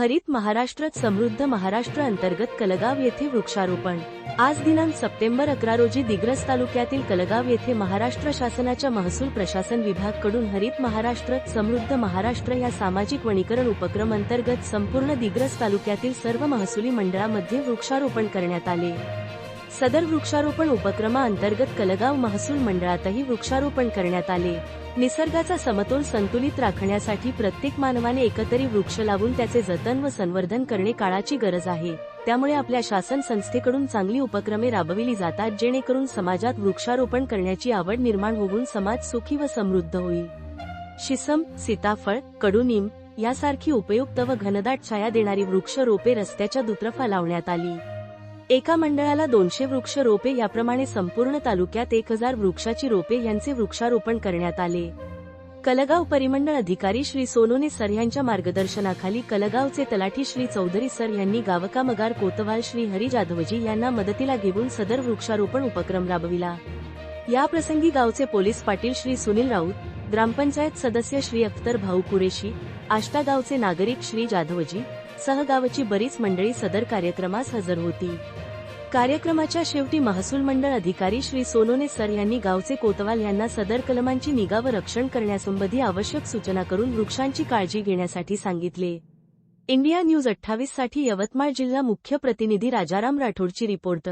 हरित महाराष्ट्रात समृद्ध महाराष्ट्र अंतर्गत कलगाव येथे वृक्षारोपण. आज दिनांक सप्टेंबर अकरा रोजी दिग्रस तालुक्यातील कलगाव येथे महाराष्ट्र शासनाच्या महसूल प्रशासन विभागकडून हरित महाराष्ट्र समृद्ध महाराष्ट्र या सामाजिक वनीकरण उपक्रम अंतर्गत संपूर्ण दिग्रस तालुक्यातील सर्व महसुली मंडळामध्ये वृक्षारोपण करण्यात आले. सदर वृक्षारोपण उपक्रमाअंतर्गत कलगाव महसूल मंडळातही वृक्षारोपण करण्यात आले. निसर्गाचा समतोल संतुलित राखण्यासाठी प्रत्येक मानवाने एकतरी वृक्ष लावून त्याचे जतन व संवर्धन करणे काळाची गरज आहे. त्यामुळे आपल्या शासन संस्थेकडून चांगली उपक्रमे राबविली जातात जेणेकरून समाजात वृक्षारोपण करण्याची आवड निर्माण होऊन समाज सुखी व समृद्ध होईल. शिसम सीताफळ कडुनिंब यासारखी उपयुक्त व घनदाट छाया देणारी वृक्ष रोपे रस्त्याच्या दुतर्फा लावण्यात आली. एका मंडळाला दोनशे वृक्ष रोपे याप्रमाणे संपूर्ण तालुक्यात एक हजार वृक्षाची रोपे यांचे वृक्षारोपण करण्यात आले. कलगाव परिमंडळ अधिकारी श्री सोनोने सर यांच्या मार्गदर्शनाखाली कलगावचे तलाठी श्री चौधरी सर यांनी गावकामगार कोतवाल श्री हरी जाधवजी यांना मदतीला घेऊन सदर वृक्षारोपण उपक्रम राबविला. या प्रसंगी गावचे पोलीस पाटील श्री सुनील राऊत ग्रामपंचायत सदस्य श्री अख्तर भाऊ कुरेशी आष्टा गावचे नागरिक श्री जाधवजी सहगावची बरीच मंडळी सदर कार्यक्रमास हजर होती. कार्यक्रमाच्या शेवटी महसूल मंडळ अधिकारी श्री सोनोने सर यांनी गावचे कोतवाल यांना सदर कलमांची निगा व रक्षण करण्यासंबंधी आवश्यक सूचना करून वृक्षांची काळजी घेण्यासाठी सांगितले. इंडिया न्यूज अठ्ठावीससाठी यवतमाळ जिल्हा मुख्य प्रतिनिधी राजाराम राठोडची रिपोर्ट.